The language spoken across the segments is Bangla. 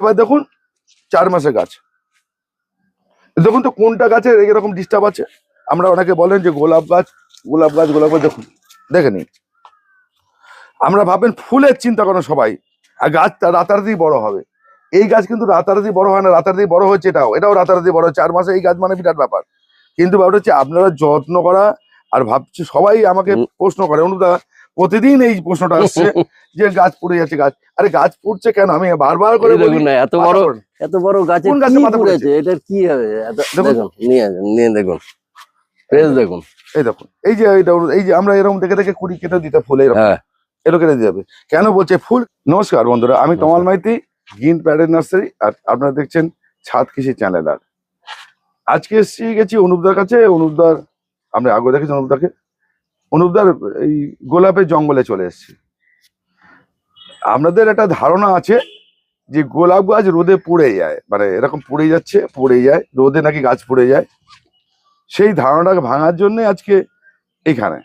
এবার দেখুন চার মাসের গাছ। দেখুন তো কোনটা গাছের এরকম ডিস্টার্ব আছে? আমরা অনেকে বলেন যে গোলাপ গাছ গোলাপ গাছ গোলাপ গাছ দেখুন দেখে নিন। আমরা ভাবেন ফুলের চিন্তা করেন সবাই আর গাছ তা রাতারাতি বড় হবে। এই গাছ কিন্তু রাতারাতি বড় হয় না রাতারাতি বড় হচ্ছে এটাও এটাও রাতারাতি বড় চার মাসে এই গাছ মানে বিরাট ব্যাপার। কিন্তু ব্যাপারটা হচ্ছে আপনারা যত্ন করা আর ভাবছি সবাই আমাকে প্রশ্ন করে অনুদা প্রতিদিন এই প্রশ্নটা আসছে যে গাছ পড়ে যাচ্ছে গাছ। আরে গাছ পড়ছে কেন? আমি বারবার করে বলি না এত বড় এত বড় গাছে কোন গাছে পাতা পড়েছে? এটার কি হবে? দেখুন। নিয়ে নিয়ে দেখুন। ফ্রেশ দেখুন। এই দেখুন এই যে এইটা এই যে আমরা এরকম দেখে দেখে কুড়ি কেটে দিতে ফুলে এরকম। হ্যাঁ। এলো কেটে দিতে হবে কেন বলছে ফুল? নমস্কার বন্ধুরা আমি তমাল মাইতি গ্রিন প্যাডের নার্সারি আর আপনারা দেখছেন ছাদ কৃষি চ্যানেল আর। আজকে এসেছি গেছি অনুপদার কাছে অনুপদার আমরা আগে দেখেছি অনুপদাকে। অনুপদার এই গোলাপের জঙ্গলে চলে এসেছি। আপনাদের একটা ধারণা আছে যে গোলাপ গাছ রোদে পুড়ে যায় মানে এরকম পুড়ে যাচ্ছে, পুড়ে যায়, রোদে নাকি গাছ পুড়ে যায়। সেই ধারণাটাকে ভাঙার জন্য আজকে এখানে।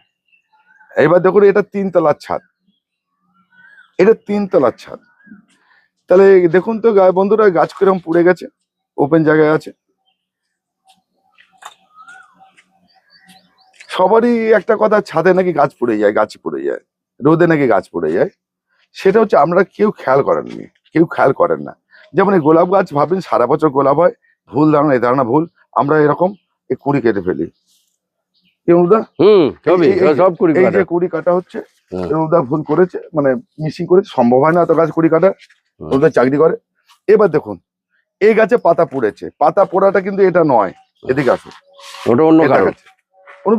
এবার দেখুন, এটা তিনতলার ছাদ। এটা তিনতলার ছাদ। তাহলে দেখুন তো বন্ধুরা, গাছ কীরকম পুড়ে গেছে ওপেন জায়গায় আছে। সবারই একটা কথা ছাদে নাকি গাছ পড়ে যায় গাছ পড়ে যায় রোদে নাকি গাছ পড়ে যায়। সেটা হচ্ছে আমরা কেউ খেয়াল করেননি কেউ খেয়াল করেন না। যেমন এই গোলাপ গাছ ভাবেন সারা বছর গোলাপ হয় ভুল ধারণা এই ধারণা ভুল। আমরা এরকম এই কুড়ি কেটে ফেলি। কুড়ি কাটা। হচ্ছে। অনুদা ভুল করেছে মানে মিসিং করেছে সম্ভব হয় না এত গাছ কুড়ি কাটা। চাকরি করে। এবার দেখুন এই গাছে পাতা পড়েছে পাতা পড়াটা কিন্তু এটা নয়। এদিকে আসুন। ওটা অন্য গাছে।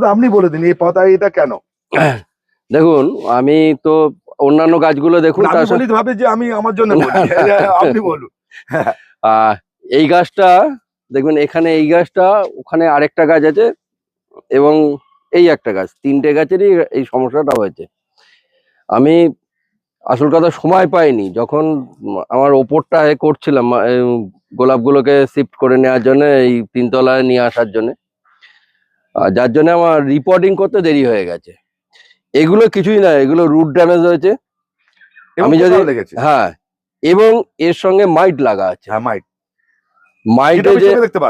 আপনি বলে দিন এই পাতা এটা কেন? দেখুন আমি তো অন্যান্য গাছগুলো দেখুন মানে ভাবে যে আমি আমার জন্য আপনি বলুন। আহ, এই গাছটা দেখবেন এখানে এই গাছটা ওখানে আরেকটা গাছ আছে এবং এই একটা গাছ তিনটে গাছেরই এই সমস্যাটা হয়েছে। আমি আসল কথা সময় পাইনি যখন আমার ওপরটা এ করছিলাম গোলাপগুলোকে শিফট করে নেওয়ার জন্য এই তিনতলায় নিয়ে আসার জন্য। যার জন্য আমার রিপোর্টিং করতে দেরি হয়ে গেছে। এগুলো কিছুই না এগুলো রুট ড্যামেজ হয়েছে আমি যদি- হ্যাঁ এবং এর সঙ্গে মাইট লাগা আছে। হ্যাঁ মাইট মাইটে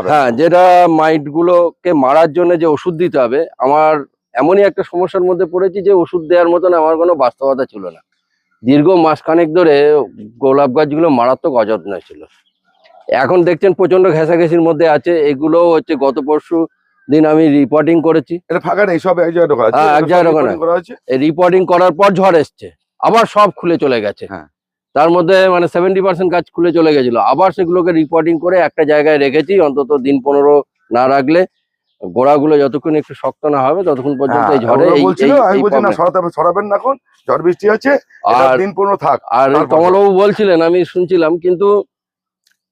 হ্যাঁ যেটা মাইট গুলোকে মারার জন্য যে ওষুধ দিতে হবে আমার এমনই একটা সমস্যার মধ্যে পড়েছি যে ওষুধ দেওয়ার মতন আমার কোনো বাস্তবতা ছিল না। দীর্ঘ মাসখানেক ধরে গোলাপ গাছগুলো মারাত্মক অযত্ন ছিল। এখন দেখছেন প্রচণ্ড ঘেঁষাঘেঁষির মধ্যে আছে। এগুলো হচ্ছে গত পরশু দিন আমি রিপোর্টিং করেছি। এটা ফাঁকা নেই সব এক জায়গায় ঢোকা আছে। হ্যাঁ, এক জায়গায় ঢোকানো। করা আছে? এই রিপোর্টিং করার পর ঝড় এসছে। আবার সব খুলে চলে গেছে। হ্যাঁ। তার মধ্যে মানে সেভেন্টি পার্সেন্ট গাছ খুলে চলে গেছিল। আবার সেগুলোকে রিপোর্টিং করে একটা জায়গায় রেখেছি অন্তত দিন পনেরো না রাখলে গোড়াগুলো যতক্ষণ একটু শক্ত না হবে ততক্ষণ পর্যন্ত এই হ্যাঁ, ঝড়ে এই- আমি বলছি না সরাতে সরাবেন না এখন ঝড় বৃষ্টি আছে আর দিন পনেরো থাক আর কমলবাবু বলছিলেন আমি শুনছিলাম কিন্তু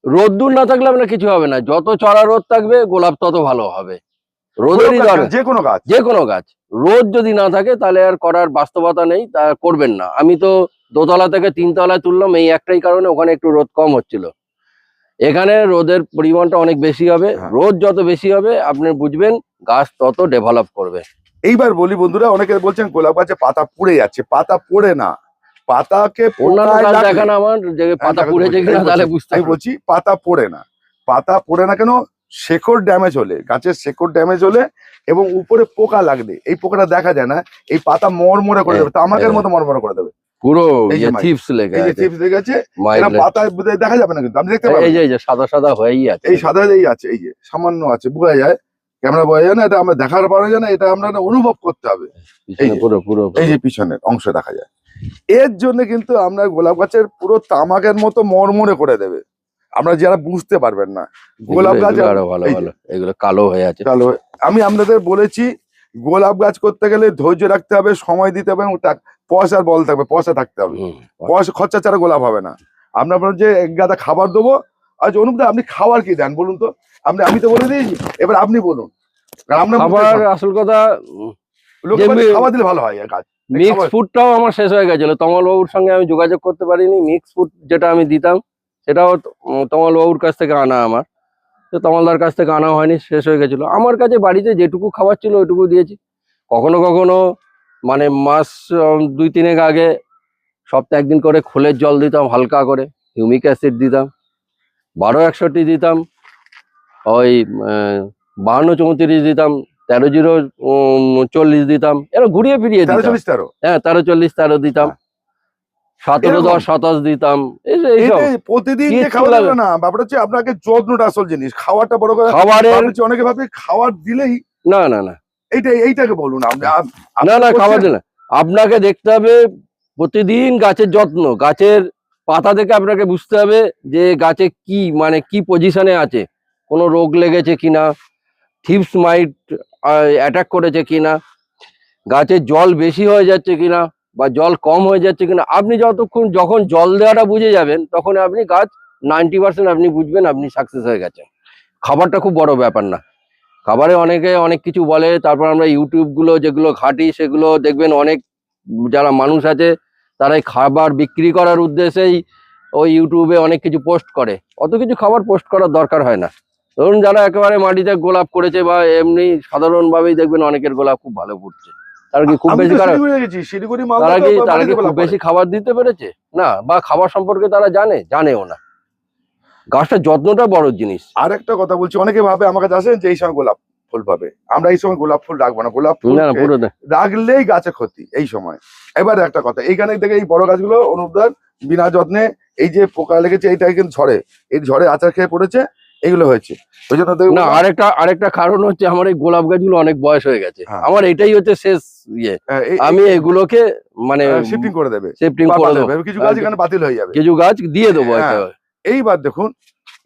রোদ্দুর না থাকলে আপনার কিছু হবে না। যত চড়া রোদ থাকবে গোলাপ তত ভালো হবে। রোদেরই দরকার যে কোনো গাছ। যে কোনো গাছ। রোদ যদি না থাকে তাহলে আর করার বাস্তবতা নেই তা করবেন না। আমি তো দোতলা থেকে তিনতলায় তুললাম এই একটাই কারণে ওখানে একটু রোদ কম হচ্ছিল। এখানে রোদের পরিমাণটা অনেক বেশি হবে। হ্যাঁ। রোদ যত বেশি হবে আপনি বুঝবেন গাছ তত ডেভেলপ করবে। এইবার বলি বন্ধুরা অনেকে বলছেন গোলাপ গাছে পাতা পুড়ে যাচ্ছে পাতা পড়ে না। পাতাকে দেখান আমার পাতা বলছি, তাহলে বুঝতে বলছি পাতা পড়ে না। পাতা পড়ে না কেন? শেকড় ড্যামেজ হলে গাছের শেকড় ড্যামেজ হলে এবং উপরে পোকা লাগলে এই পোকাটা দেখা যায় না এই পাতা মরমরে করে দেবে তামাকের এ। মতো মরমরে করে দেবে। পুরো। চিপস আছে। চিপস এরা পাতা দেখা যাবে না কিন্তু আপনি দেখতে পাবেন। যে এই যে সাদা সাদা হয়েই আছে। এই সাদা এই আছে এই যে সামান্য আছে বোঝা যায়। ক্যামেরা বোঝা যায় না এটা আমরা দেখার পারা যায় না এটা আমরা অনুভব করতে হবে। পুরো পুরো। এই যে পিছনের অংশ দেখা যায়। এর জন্য কিন্তু আমরা গোলাপ গাছের পুরো তামাকের মতো মরমরে করে দেবে। আমরা যারা বুঝতে পারবেন না। গোলাপ গাছ আরও ভালো ভালো। এগুলো কালো হয়ে আছে। তাহলে আমি আপনাদের বলেছি গোলাপ গাছ করতে গেলে ধৈর্য রাখতে হবে সময় দিতে হবে পয়সার বল থাকবে পয়সা থাকতে হবে। পয়সা খরচা ছাড়া গোলাপ হবে না। আমরা আপনার যে এক গাদা খাবার দেবো। আজ অনুপদা আপনি খাবার কি দেন বলুন তো? আপনি আমি তো বলে দিয়েছি এবার আপনি বলুন। খাবার আসল কথা খাবার দিলে ভালো হয় গাছ মিক্স ফুডটাও আমার শেষ হয়ে গেছিল। তমল বাবুর সঙ্গে আমি যোগাযোগ করতে পারিনি। মিক্স ফুড যেটা আমি দিতাম সেটাও তমাল বাবুর কাছ থেকে আনা আমার। তো তমালদার কাছ থেকে আনা হয়নি শেষ হয়ে গেছিল। আমার কাছে বাড়িতে যেটুকু খাবার ছিল ওইটুকু দিয়েছি। কখনো কখনো মানে মাস দুই তিনেক আগে সপ্তাহে একদিন করে খোলের জল দিতাম হালকা করে হিউমিক অ্যাসিড দিতাম বারো একষট্টি দিতাম ওই বাহান্ন চৌত্রিশ দিতাম তেরো জিরো চল্লিশ দিতাম এরা ঘুরিয়ে ফিরিয়ে দিতাম। তেরো? হ্যাঁ তেরো চল্লিশ তেরো দিতাম। সতেরো দশ সাতাশ দিতাম। এই যে প্রতিদিন যে খাওয়া যাবে না ব্যাপারটা হচ্ছে আপনাকে যত্নটা আসল জিনিস। খাওয়াটা বড় কথা খাবারের অনেকে ভাবে খাবার দিলেই না না না। এইটাই এইটাকে বলুন। আপনি না না দিলে আপনাকে দেখতে হবে প্রতিদিন গাছের যত্ন। গাছের পাতা দেখে আপনাকে বুঝতে হবে যে গাছে কি মানে কি পজিশনে আছে। কোনো রোগ লেগেছে কিনা থিপস মাইট অ্যাটাক করেছে কিনা গাছের জল বেশি হয়ে যাচ্ছে কিনা। বা জল কম হয়ে যাচ্ছে কিনা, আপনি যতক্ষণ যখন জল দেওয়াটা বুঝে যাবেন, তখন আপনি গাছ নাইনটি পার্সেন্ট আপনি বুঝবেন, আপনি সাকসেস হয়ে গেছেন। খাবারটা খুব বড় ব্যাপার না। খাবারে অনেকে অনেক কিছু বলে, তারপর আমরা ইউটিউবগুলো যেগুলো ঘাঁটি, সেগুলো দেখবেন অনেক যারা মানুষ আছে, তারা এই খাবার বিক্রি করার উদ্দেশ্যেই ওই ইউটিউবে অনেক কিছু পোস্ট করে। অত কিছু খাবার পোস্ট করার দরকার হয় না। ধরুন যারা একেবারে মাটিতে গোলাপ করেছে বা এমনি সাধারণভাবেই দেখবেন অনেকের গোলাপ খুব ভালো ফুটছে। তারা কি খুব বেশি তারা কি তারা কি খুব বেশি খাবার দিতে পেরেছে? না বা খাবার সম্পর্কে তারা জানে? জানেও না। গাছটার যত্নটা বড় জিনিস। আর একটা কথা বলছি অনেকে ভাবে আমার কাছে আসেন যে এই সময় গোলাপ ফুল পাবে। আমরা এই সময় গোলাপ ফুল রাখব না। গোলাপ ফুল রাখলেই গাছে ক্ষতি এই সময়। এবার একটা কথা এইখানে থেকে এই বড় গাছগুলো অনুদান বিনা যত্নে এই যে পোকা লেগেছে এইটাই কিন্তু ঝড়ে। এই ঝড়ে আচার খেয়ে পড়েছে এগুলো হয়েছে। ওই জন্য না আরেকটা আরেকটা কারণ হচ্ছে আমার এই গোলাপ গাছগুলো অনেক বয়স হয়ে গেছে। হ্যাঁ। আমার এটাই হচ্ছে শেষ ইয়ে। আমি এগুলোকে মানে শিফটিং করে দেবে। শিফটিং করে দেবো। কিছু গাছ এখানে বাতিল হয়ে যাবে। কিছু গাছ দিয়ে দেবো হ্যাঁ। এইবার দেখুন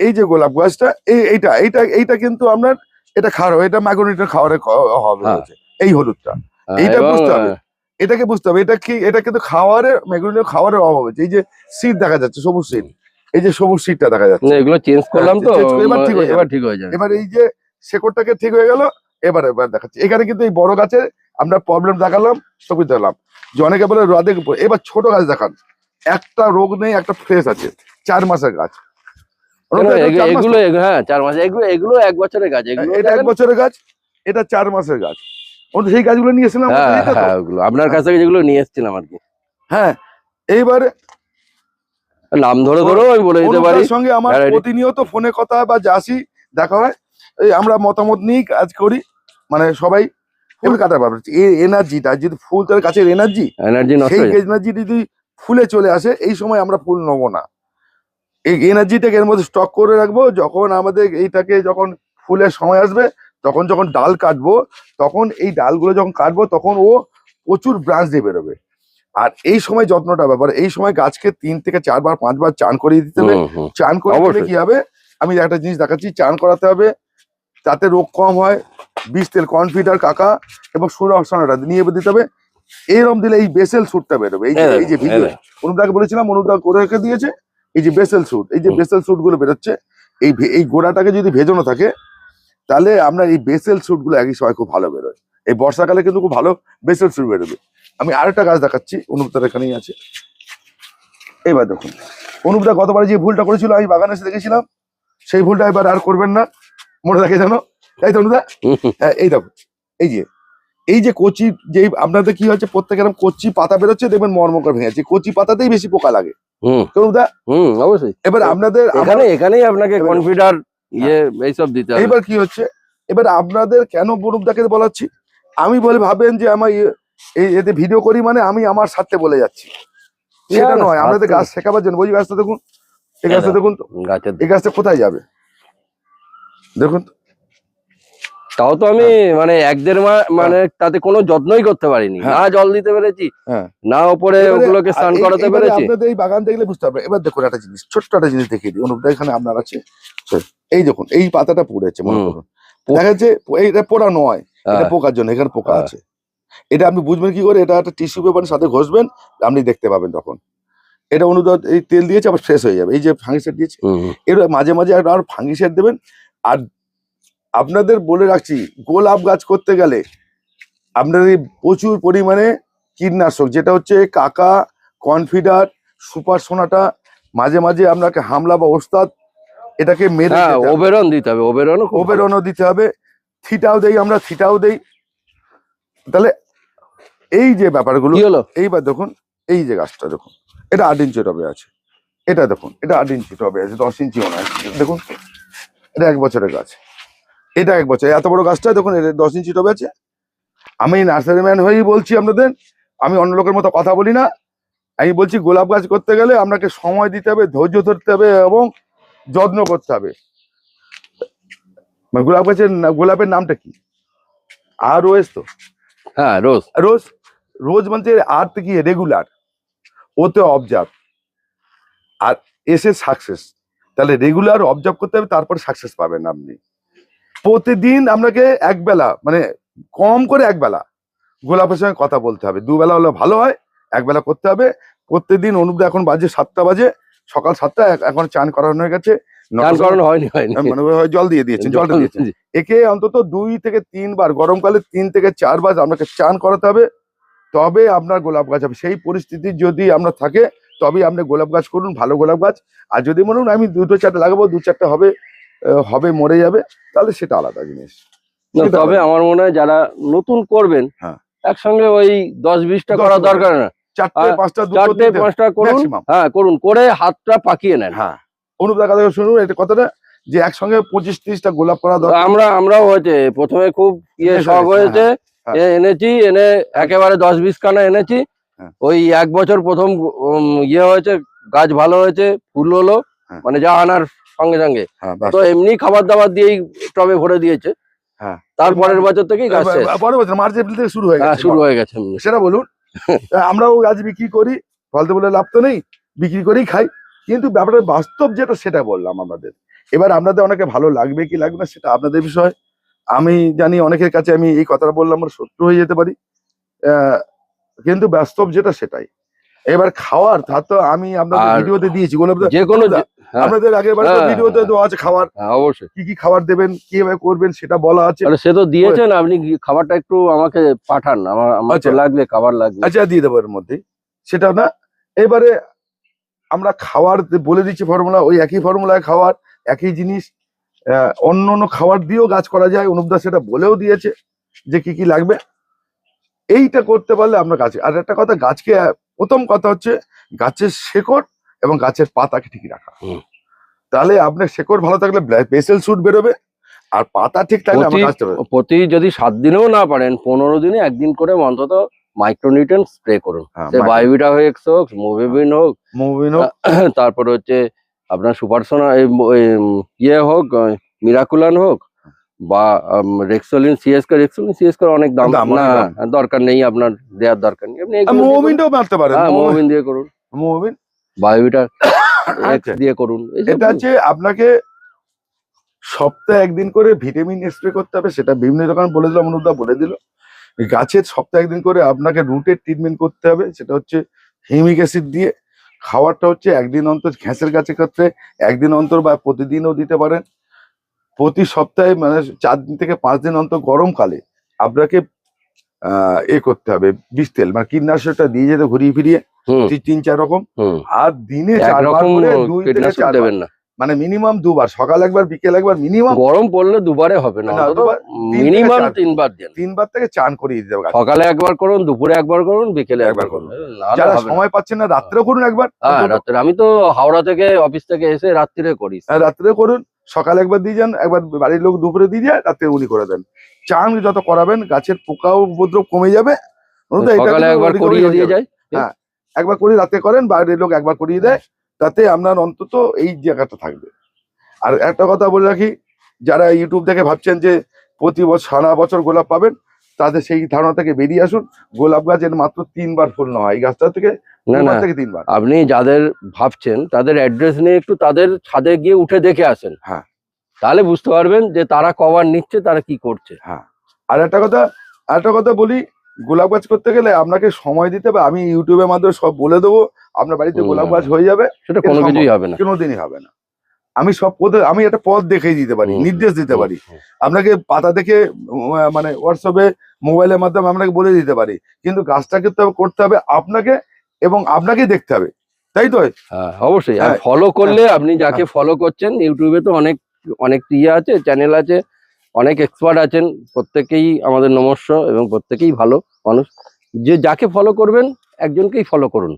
এই যে গোলাপ গাছটা এই এইটা এইটা এইটা কিন্তু আপনার এটা খাওয়ার এটা ম্যাগনেটের খাওয়ারের খ- হবে হ্যাঁ। এই হলুদটা। হ্যাঁ, এইটা বুঝতে হবে। এটাকে বুঝতে হবে। এটা কি এটা কিন্তু খাওয়ারের ম্যাগনেটের খাওয়ারের অভাব হয়েছে। এই যে সিট দেখা যাচ্ছে সবুজ সিট এই যে সবুজ সিটটা দেখা যাচ্ছে। এগুলো চেঞ্জ করলাম তো এবার ঠিক হয়ে। এবার ঠিক হয়ে যাবে। এবার এই যে শেকড়টাকে ঠিক হয়ে গেল এবার এবার দেখাচ্ছি। এখানে কিন্তু এই বড় গাছে আমরা প্রবলেম দেখালাম সবই দিলাম যে অনেকে বলে রোদে এবার ছোট গাছ দেখান। একটা রোগ নেই একটা ফ্রেশ আছে চার মাসের গাছ। কেন, ওটা এগু- চার মাস এগুলো হ্যাঁ চার মাস। এগুলো এগুলো এক বছরের গাছ এগুলো এটা এক বছরের গাছ এটা চার মাসের গাছ। সেই গাছগুলো নিয়েছিলাম হ্যাঁ এইটা তো? হ্যাঁ আপনার কাছ থেকে যেগুলো নিয়ে এসেছিলাম আর কি। হ্যাঁ এইবারে নাম ধরে ধরেও আমি বলে দিতে পারি। সঙ্গে আমার প্রতিনিয়ত ফোনে কথা বা যাসি দেখা হয় এই আমরা মতামত নিয়ে কাজ করি মানে সবাই ফুল কাটার ব্যাপার। এই এনার্জিটা যদি ফুল তার কাছে এনার্জি এনার্জি সেই এনার্জি যদি ফুলে চলে আসে এই সময় আমরা ফুল নেব না। এই এনার্জিটাকে এর মধ্যে স্টক করে রাখব যখন আমাদের এইটাকে যখন ফুলের সময় আসবে তখন যখন ডাল কাটবো তখন এই ডালগুলো যখন কাটবো তখন ও প্রচুর ব্রাঞ্চ দিয়ে বেরোবে। আর এই সময় যত্নটা ব্যাপার এই সময় গাছকে তিন থেকে চারবার পাঁচবার চান করিয়ে দিতে হবে। চান করে কি হবে? আমি একটা জিনিস দেখাচ্ছি চান করাতে হবে তাতে রোগ কম হয় বিষ তেল কনফিডার কাকা এবং সুরক্ষণটা নিয়ে দিতে হবে। এরকম দিলে এই বেসেল স্যুটটা বেরোবে। এই যে এই এই যে ভিডিও এই অনুদাকে বলেছিলাম অনুদা করে রেখে দিয়েছে এই যে বেসেল স্যুট এই যে বেসেল স্যুটগুলো বেরোচ্ছে এই এই গোড়াটাকে যদি ভেজানো থাকে তাহলে আমরা এই বেসেল স্যুটগুলো একই সময় খুব ভালো বেরোয়। এই বর্ষাকালে কিন্তু খুব ভালো বেসেল স্যুট বেরোবে। আমি আরেকটা গাছ দেখাচ্ছি অনুপদার এখানেই আছে। এবার দেখুন অনুপদা গতবারে যে ভুলটা করেছিল আমি বাগানে এসে দেখেছিলাম সেই ভুলটা এবার আর করবেন না মনে রাখে জানো তাই তো অনুদা। হ্যাঁ এই দেখো এই যে এই যে কচি যে আপনাদের কি হচ্ছে প্রত্যেক এরকম কচি পাতা বেরোচ্ছে দেখবেন মর্মকর ভেঙে যাচ্ছে কচি পাতাতেই বেশি পোকা লাগে। হুম। তো অনুদা হুম অবশ্যই। এবার আপনাদের এখানে এখানেই আপনাকে কনফিডার ইয়ে এইসব দিতে হবে। এইবার কি হচ্ছে এবার আপনাদের কেন বরুপদাকে বলাচ্ছি আমি বলে ভাবেন যে আমার ইয়ে- এই এতে ভিডিও করি মানে আমি আমার স্বার্থে বলে যাচ্ছি। সেটা নয় স্বার্থে- গাছ শেখাবার জন্য। ওই গাছটা দেখুন এই গাছটা দেখুন এই গাছটা কোথায় যাবে? দেখুন তাও তো আমি মানে এক দেড় মাস মানে তাতে কোনো যত্নই করতে পারিনি। হ্যাঁ। না জল দিতে পেরেছি হ্যাঁ। না ওপরে ওগুলোকে স্নান করাতে পেরেছি। আপনাদের এই বাগান দেখলে বুঝতে পারবে। এবার দেখুন একটা জিনিস ছোট্ট একটা জিনিস দেখিয়ে দিই। অনুপদা এখানে আপনার আছে। এই দেখুন এই পাতাটা পড়েছে মনে করুন। দেখা যাচ্ছে এটা পোড়া নয় এটা হ্যাঁ, পোকার জন্য এখানে পোকা হ্যাঁ। আছে। এটা আপনি বুঝবেন কি করে? এটা একটা টিস্যু পেপারের সাথে ঘষবেন আপনি দেখতে পাবেন তখন। এটা অনুদান এই তেল দিয়েছে আবার ফ্রেশ হয়ে যাবে। এই যে ফাঙ্গিসাইড দিয়েছে। এর মাঝে মাঝে একটা আর ফাঙ্গিসাইড দেবেন। আর আপনাদের বলে রাখছি গোলাপ গাছ করতে গেলে আপনাদের এই প্রচুর পরিমাণে কীটনাশক যেটা হচ্ছে কাকা কনফিডার সুপার সোনাটা মাঝে মাঝে আপনাকে হামলা বা ওস্তাদ এটাকে মেরে হ্যাঁ। ওবেরন দিতে হবে ওবেরন ওবেরনও দিতে হবে। থিটাও দেই আমরা থিটাও দেই। তাহলে এই যে ব্যাপারগুলো এইবার দেখুন এই যে গাছটা দেখুন এটা আট ইঞ্চি টবে আছে। এটা দেখুন এটা আট ইঞ্চি টবে আছে দশ ইঞ্চি মনে হয়। দেখুন এটা এক বছরের গাছ। এটা এক বছর এত বড় গাছটা দেখুন এটা দশ ইঞ্চি টবে আছে। আমি নার্সারি ম্যান হয়েই বলছি আপনাদের আমি অন্য লোকের মতো কথা বলি না। আমি বলছি গোলাপ গাছ করতে গেলে আপনাকে সময় দিতে হবে ধৈর্য ধরতে হবে এবং যত্ন করতে হবে। গোলাপ গাছের না- গোলাপের নামটা কি? আর রোয়েস তো? হ্যাঁ রোজ। রোজ? রোজ বলতে আর্থ কি রেগুলার ওতে অবজার্ভ আর এসে সাকসেস তাহলে রেগুলার অবজার্ভ করতে হবে তারপর সাকসেস পাবেন আপনি। প্রতিদিন আপনাকে একবেলা মানে কম করে একবেলা গোলাপের সঙ্গে কথা বলতে হবে। দুবেলা হলে ভালো হয় একবেলা করতে হবে। প্রত্যেকদিন অনুপ এখন বাজে সাতটা বাজে সকাল সাতটা এখন চান করানো হয়ে গেছে। হয়নি মানে হয় জল দিয়ে দিয়েছেন জলটা দিয়েছেন। একে অন্তত দুই থেকে তিনবার গরমকালে তিন থেকে চারবার আপনাকে চান করাতে হবে। তবে আপনার গোলাপ গাছ হবে। সেই পরিস্থিতি যদি আমরা থাকে তবেই আপনি গোলাপ গাছ করুন ভালো গোলাপ গাছ। আর যদি মনে আমি দুটো চারটে লাগাবো দু চারটে হবে হবে মরে যাবে তাহলে সেটা আলাদা জিনিস। তবে আমার মনে হয় যারা নতুন করবেন হ্যাঁ। একসঙ্গে ওই দশ বিশটা করা। দরকার না। চারটে পাঁচটা দুটো চারটে তিনটে পাঁচটা করুন। হ্যাঁ করুন করে হাতটা পাকিয়ে নেন। হ্যাঁ। অনুপ দেখা শুনুন এটা কথাটা যে একসঙ্গে পঁচিশ তিরিশটা গোলাপ করা দরকার। আমরা আমরাও হয়েছে প্রথমে খুব ইয়ে হয়েছে, শখ হয়েছে হ্যাঁ। এ এনেছি এনে একেবারে দশ বিশ খানা এনেছি। হ্যাঁ। ওই এক বছর প্রথম ইয়ে হয়েছে গাছ ভালো হয়েছে ফুল হলো হ্যাঁ। মানে যা আনার সঙ্গে সঙ্গে। হ্যাঁ তো এমনি খাবার দাবার দিয়েই টবে ভরে দিয়েছে। হ্যাঁ। তারপরের বছর থেকেই গাছ পরের বছর মার্চ এপ্রিল থেকে শুরু হয়ে হ্যাঁ গেছে শুরু হয়ে গেছে সেটা বলুন আমরাও গাছ বিক্রি করি ফলতে বলে লাভ তো নেই বিক্রি করেই খাই। কিন্তু ব্যাপারটা বাস্তব যেটা সেটা বললাম আমাদের এবার আপনাদের অনেকে ভালো লাগবে কি লাগবে না সেটা আপনাদের বিষয়। আমি জানি অনেকের কাছে আমি এই কথাটা বললাম আমার সত্য হয়ে যেতে পারি। আহ, কিন্তু বাস্তব যেটা সেটাই। এবার খাওয়ার তা তো আমি আপনাদের ভিডিওতে দিয়েছি। গোলাপ যে কোনো হ্যাঁ। আপনাদের আগের বার হ্যাঁ, ভিডিওতে দেওয়া আছে খাবার হ্যাঁ, অবশ্যই। কি কি খাবার দেবেন কীভাবে করবেন সেটা বলা আছে। সে তো দিয়েছেন আপনি খাবারটা একটু আমাকে পাঠান। আমার আমার আচ্ছা। লাগবে খাবার লাগবে। আচ্ছা দিয়ে দেবো এর মধ্যে। সেটা না এবারে আমরা খাওয়ার বলে দিচ্ছি ফর্মুলা ওই একই ফর্মুলায় খাওয়ার একই জিনিস অন্য অন্য খাবার দিয়েও গাছ করা যায়। অনুপদা সেটা বলেও দিয়েছে যে কি কি লাগবে। এইটা করতে পারলে আমরা গাছে আর একটা কথা গাছকে প্রথম কথা হচ্ছে গাছের শেকড় এবং গাছের পাতাকে ঠিক রাখা। তাহলে আপনার শেকড় ভালো থাকলে বেসেল শুট বেরোবে আর পাতা ঠিক থাকলে প্রতি- যদি সাত দিনেও না পারেন পনেরো দিনে একদিন করে অন্তত মাইক্রোনিউট্রেন স্প্রে করুন। হ্যাঁ, সে বায়োভিটা হোক হোক মুভিবিন হোক। মুভিনো তারপরে হচ্ছে আপনার সুপারসোনা ইয়ে হোক মিরাকুলান হোক বা রেক্সোলিন সিএসকে রেক্সোলিন সিএসকে অনেক দাম না দরকার নেই আপনার দেওয়ার দরকার নেই দিয়ে করুন। মারতে পারেন হ্যাঁ মোবিন দিয়ে করুন। মুভিন বায়োভিটা এক্স আচ্ছা। দিয়ে করুন এটা হচ্ছে আপনাকে সপ্তাহে একদিন করে ভিটামিন স্প্রে করতে হবে সেটা বিভিন্ন দোকান বলে দিল অনুদা বলে দিল। গাছের সপ্তাহে একদিন করে আপনাকে রুটের ট্রিটমেন্ট করতে হবে সেটা হচ্ছে হিমিক অ্যাসিড দিয়ে খাবারটা হচ্ছে একদিন অন্তর ঘ্যাঁসের গাছের ক্ষেত্রে একদিন অন্তর বা প্রতিদিনও দিতে পারেন। প্রতি সপ্তাহে মানে চার দিন থেকে পাঁচ দিন অন্তর গরমকালে আপনাকে আহ এ করতে হবে বিষ তেল মানে কীটনাশকটা দিয়ে যেতে ঘুরিয়ে ফিরিয়ে তিন চার রকম। আর দিনে চার রকম দুই থেকে চার দেবেন না। মানে মিনিমাম দুবার সকাল একবার বিকেল একবার মিনিমাম গরম পড়লে দুবারে হবে না মিনিমাম তিনবার দেন। তিনবার থেকে চান করিয়ে দিতে হবে সকালে একবার করুন দুপুরে একবার করুন বিকেলে একবার করুন। যারা সময় পাচ্ছেন না রাত্রেও করুন একবার। হ্যাঁ রাত্রে আমি তো হাওড়া থেকে অফিস থেকে এসে রাত্রে করি। হ্যাঁ, রাত্রে করুন সকালে একবার দিয়ে যান একবার বাড়ির লোক দুপুরে দিয়ে যায় রাত্রে উনি করে দেন। চান যত করাবেন গাছের পোকাও উপদ্রব কমে যাবে। একবার করিয়ে হয়ে দিয়ে। যায়। একবার করে রাতে করেন বাইরের লোক একবার করিয়ে দেয়। তাতে আপনার অন্তত এই জায়গাটা থাকবে। আর একটা কথা বলে রাখি যারা ইউটিউব দেখে ভাবছেন যে প্রতি বছর সারা বছর গোলাপ পাবেন তাদের সেই ধারণা থেকে বেরিয়ে আসুন। গোলাপ গাছের মাত্র তিনবার ফুল নেওয়া হয়। এই গাছটা থেকে না না। থেকে তিনবার। আপনি যাদের ভাবছেন তাদের অ্যাড্রেস নিয়ে একটু তাদের ছাদে গিয়ে উঠে দেখে আসেন। হ্যাঁ। তাহলে বুঝতে পারবেন যে তারা কভার নিচ্ছে তারা কি করছে। হ্যাঁ। আর একটা কথা আর একটা কথা বলি গোলাপ গাছ করতে গেলে আপনাকে সময় দিতে হবে। আমি ইউটিউবের মাধ্যমে সব বলে দেবো। আপনার বাড়িতে গোলাপ গাছ হয়ে যাবে। সেটা কোনো। কিছুই হবে না। কোনোদিনই হবে না। আমি সব পথে আমি একটা পথ দেখিয়ে দিতে পারি নির্দেশ দিতে পারি। আপনাকে পাতা দেখে মানে হোয়াটসঅ্যাপে মোবাইলের মাধ্যমে আপনাকে বলে দিতে পারি। কিন্তু করতে হবে করতে হবে আপনাকে এবং আপনাকে দেখতে হবে। তাই তো? হ্যাঁ অবশ্যই। হ্যাঁ, ফলো করলে আপনি যাকে ফলো করছেন ইউটিউবে তো অনেক অনেক ইয়ে আছে চ্যানেল আছে। অনেক এক্সপার্ট আছেন প্রত্যেকেই আমাদের নমস্য এবং প্রত্যেকেই ভালো মানুষ। যে যাকে ফলো করবেন একজনকেই ফলো করুন।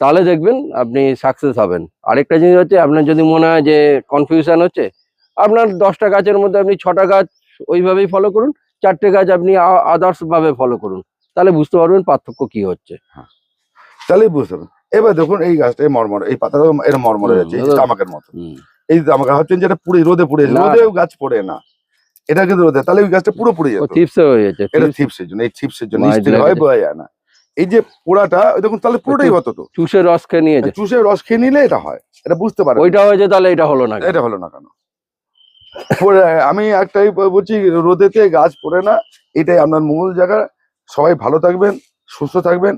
তাহলে দেখবেন আপনি সাকসেস হবেন। আরেকটা জিনিস হচ্ছে আপনার যদি মনে হয় যে কনফিউশন হচ্ছে আপনার দশটা গাছের মধ্যে আপনি ছটা গাছ ওইভাবেই ফলো করুন চারটে গাছ আপনি আদার্স ভাবে ফলো করুন। তাহলে বুঝতে পারবেন পার্থক্য কি হচ্ছে। তাহলে বুঝতে পারবেন। এবার দেখুন এই গাছটা মরমর এই পাতাটা এরকম মরমর যাচ্ছে তামাকের মতো। এই তামাক হচ্ছেন যেটা পুড়ে রোদে পুড়ে রোদেও গাছ পড়ে না। এটা কিন্তু রোদে তাহলে ওই গাছটা পুরো পুড়ে যেত। চিপসে হয়ে যাচ্ছে এটা থিপসের জন্য এই থিপসের জন্য স্থির হয়। বোঝা যায় না এই যে পোড়াটা ওই দেখুন তাহলে পুরোটাই হতো তো চুষে রস খেয়ে নিয়েছে চুষে রস খেয়ে নিলে এটা হয় এটা বুঝতে পারে ওইটা হয়েছে তাহলে এটা হলো না এটা হলো না কেন? আমি একটাই বলছি রোদেতে গাছ পড়ে না এটাই আপনার মূল জায়গা। সবাই ভালো থাকবেন সুস্থ থাকবেন।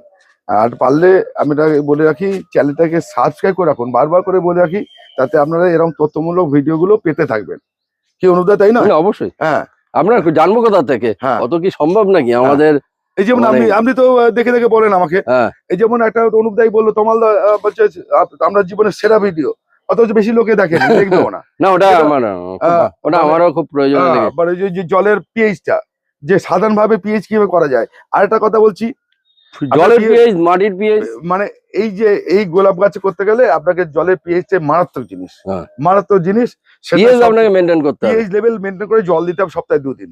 আর পারলে আমি বলে রাখি চ্যানেলটাকে সাবস্ক্রাইব করে রাখুন বারবার করে বলে রাখি। তাতে আপনারা এরকম তথ্যমূলক ভিডিওগুলো পেতে থাকবেন। কি অনুদা তাই না অবশ্যই। হ্যাঁ। আমরা জানব কোথা থেকে? হ্যাঁ। অত কি সম্ভব নাকি আমাদের এই যেমন আপনি আপনি তো দেখে দেখে বলেন আমাকে। হ্যাঁ। এই যেমন একটা অনুপদাই বলল তোমাল বলছে আমরা জীবনের সেরা ভিডিও। অথচ বেশি লোকে দেখবেও না। না ওটা আমার ওটা মানে- আমারও খুব প্রয়োজন। মানে যে- যে জলের পিএইচটা যে সাধারণ ভাবে পিএইচ কীভাবে করা যায়। আর একটা কথা বলছি জলের পিএইচ মাটির পিএইচ মানে এই যে এই গোলাপ গাছ করতে গেলে আপনাকে জলের পিএইচ মারাত্মক জিনিস। হ্যাঁ। মারাত্মক জিনিস পিএইচ আপনাকে মেনটেন করতে হবে। পিএইচ লেভেল মেনটেন করে জল দিতে হবে সপ্তাহে দুদিন।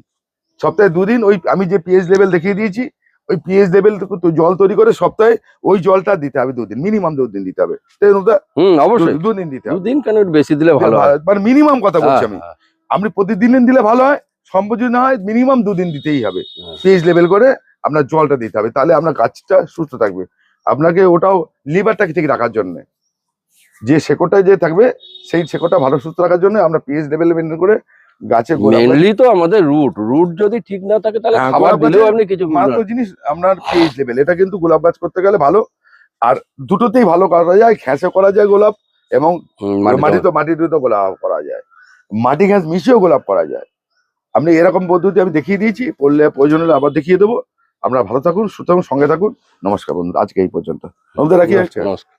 সপ্তাহে দুদিন ওই আমি যে পিএইচ লেভেল দেখিয়ে দিয়েছি ওই পিএইচ লেভেল জল তৈরি করে সপ্তাহে ওই জলটা দিতে হবে দুদিন মিনিমাম দুদিন দিতে হবে? হুম অবশ্যই। দুদিন দিতে হবে। দুদিন কেন বেশি দিলে ভালো হয়? মানে মিনিমাম কথা বলছি হ্যাঁ, আমি। হ্যাঁ। আপনি প্রতিদিন দিলে ভালো হয় সম্ভব যদি না হয় মিনিমাম দুদিন দিতেই হবে। পিএইচ লেভেল করে আপনার জলটা দিতে হবে তাহলে আপনার গাছটা সুস্থ থাকবে। আপনাকে ওটাও লিভারটাকে ঠিক রাখার জন্য। যে শেকড়টা যে থাকবে সেই শেকড়টা ভালো সুস্থ রাখার জন্য আমরা পিএইচ লেভেল মেনটেন করে গাছে তো আমাদের রুট রুট যদি ঠিক না থাকে তাহলে হ্যাঁ, খাবার দিলেও আপনি কিছু জিনিস আপনার পিএইচ লেভেল এটা কিন্তু গোলাপ গাছ করতে গেলে ভালো। আর দুটোতেই ভালো করা যায় ঘ্যাসে করা যায় গোলাপ এবং মাটি তো মাটিতে তো গোলাপ করা যায়। মাটি ঘাস মিশিয়েও গোলাপ করা যায়। আপনি এরকম পদ্ধতি আমি দেখিয়ে দিয়েছি পড়লে প্রয়োজন হলে আবার দেখিয়ে দেবো। আপনারা ভালো থাকুন সুতরাং সঙ্গে থাকুন। নমস্কার বন্ধু আজকে এই পর্যন্ত। বন্ধুরা রাখি? নমস্কার।